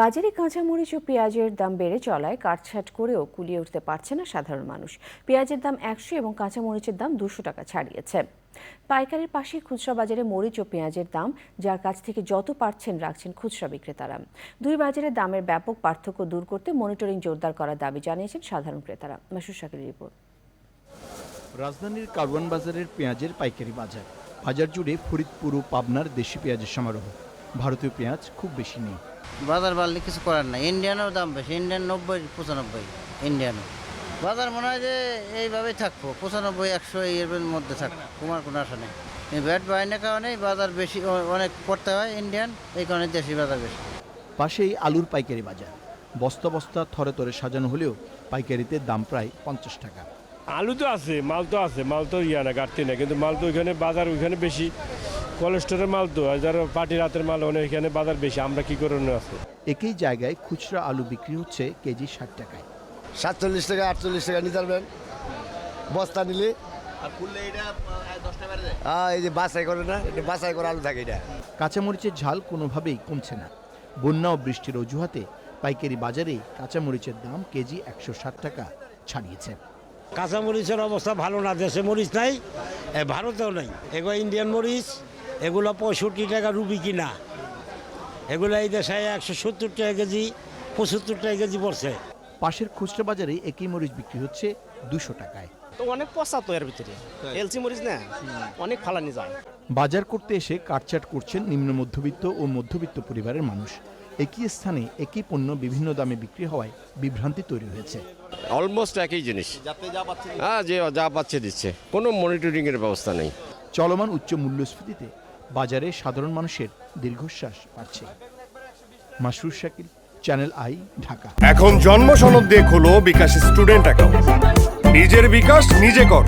বাজারে কাঁচামরিচ ও পেঁয়াজের দাম বেড়ে চলায় কাটছাট করেও কুলিয়ে উঠতে পারছে না সাধারণ মানুষ। পেঁয়াজের দাম একশো এবং কাঁচামরিচের দাম দুশো টাকা ছাড়িয়েছে। পাইকারির পাশে খুচরা বাজারে মরিচ ও পেঁয়াজের দাম, যার কাছ থেকে যত পারছেন রাখছেন খুচরা বিক্রেতারা। দুই বাজারের দামের ব্যাপক পার্থক্য দূর করতে মনিটরিং জোরদার করার দাবি জানিয়েছেন সাধারণ ক্রেতারা। মাসুর শাকির রিপোর্ট। রাজধানীর কারওয়ান বাজারের পেঁয়াজের পাইকারি বাজার। বাজার জুড়ে ফরিদপুর ও পাবনার দেশি পেঁয়াজের সমারোহ। ভারতীয় পেঁয়াজ খুব বেশি নেই। বাজার বাড়লে কিছু করার নাই। ইন্ডিয়ানও দাম বেশি ইন্ডিয়ান নব্বই পঁচানব্বই ইন্ডিয়ানও বাজার মনে হয় যে এইভাবেই থাকব পঁচানব্বই একশো এর মধ্যে থাকব কুমার কোনো আশা নেই। এই ব্যাট বাহিনীর কারণে বাজার বেশি অনেক করতে হয় ইন্ডিয়ান এই কারণে দেশি বাজার বেশি। পাশেই আলুর পাইকারি বাজার। বস্তা বস্তা থরে থরে সাজানো হলেও পাইকারিতে দাম প্রায় পঞ্চাশ টাকা। আলু তো আছে মাল তো আছে মাল তো ইয়া না ঘাটতি না কিন্তু মাল তো ওইখানে বাজার ওইখানে বেশি। কোলেস্টোরের মাল তো আর যারা পার্টি রাতের মাল ওখানে এখানে বাজার বেশি আমরা কি করে আছে? একই জায়গায় খুচরা আলু বিক্রি হচ্ছে কেজি ষাট টাকায়। সাতচল্লিশ টাকা আটচল্লিশ টাকা নিতে পারবেন। বস্তা নিলে। এই যে বাছাই করে না এটা বাছাই করা আলু থাকে এটা। কাঁচামরিচের ঝাল কোনোভাবেই কমছে না। বন্যা ও বৃষ্টির অজুহাতে পাইকারি বাজারে কাঁচামরিচের দাম কেজি একশো ষাট টাকা ছাড়িয়েছে। কাঁচামরিচের অবস্থা ভালো না দেশে মরিচ নাই এ ভারতেও নাই এগুলো ইন্ডিয়ান মরিচ এগুলো পঁয়ষট্টি টাকা রুবি কিনা। এগুলো এই দেশে একশো সত্তর টাকা কেজি পঁচাত্তর টাকা কেজি পড়ছে। পাশের খুচরা বাজারে একই মরিচ বিক্রি হচ্ছে দুশো টাকায়। তো অনেক পচা তো এর ভিতরে। এলসি মরিচ না? অনেক ফালানি যায়। বাজার করতে এসে কাটচাট করছেন নিম্ন মধ্যবিত্ত ও মধ্যবিত্ত পরিবারের মানুষ। একই স্থানে একই পণ্য বিভিন্ন দামে বিক্রি হওয়ায় বিভ্রান্তি তৈরি হয়েছে। অলমোস্ট একই জিনিস। হ্যাঁ যে যা পাচ্ছে দিচ্ছে। কোনো মনিটরিং এর ব্যবস্থা নেই। চলমান উচ্চ মূল্যস্ফীতিতে বাজারে সাধারণ মানুষের দীর্ঘশ্বাস পাচ্ছে। Masrur Shakil, channel I, Dhaka. এখন জন্ম সনদ দিয়ে খোলো বিকাশ স্টুডেন্ট অ্যাকাউন্ট। নিজের বিকাশ নিজে কর।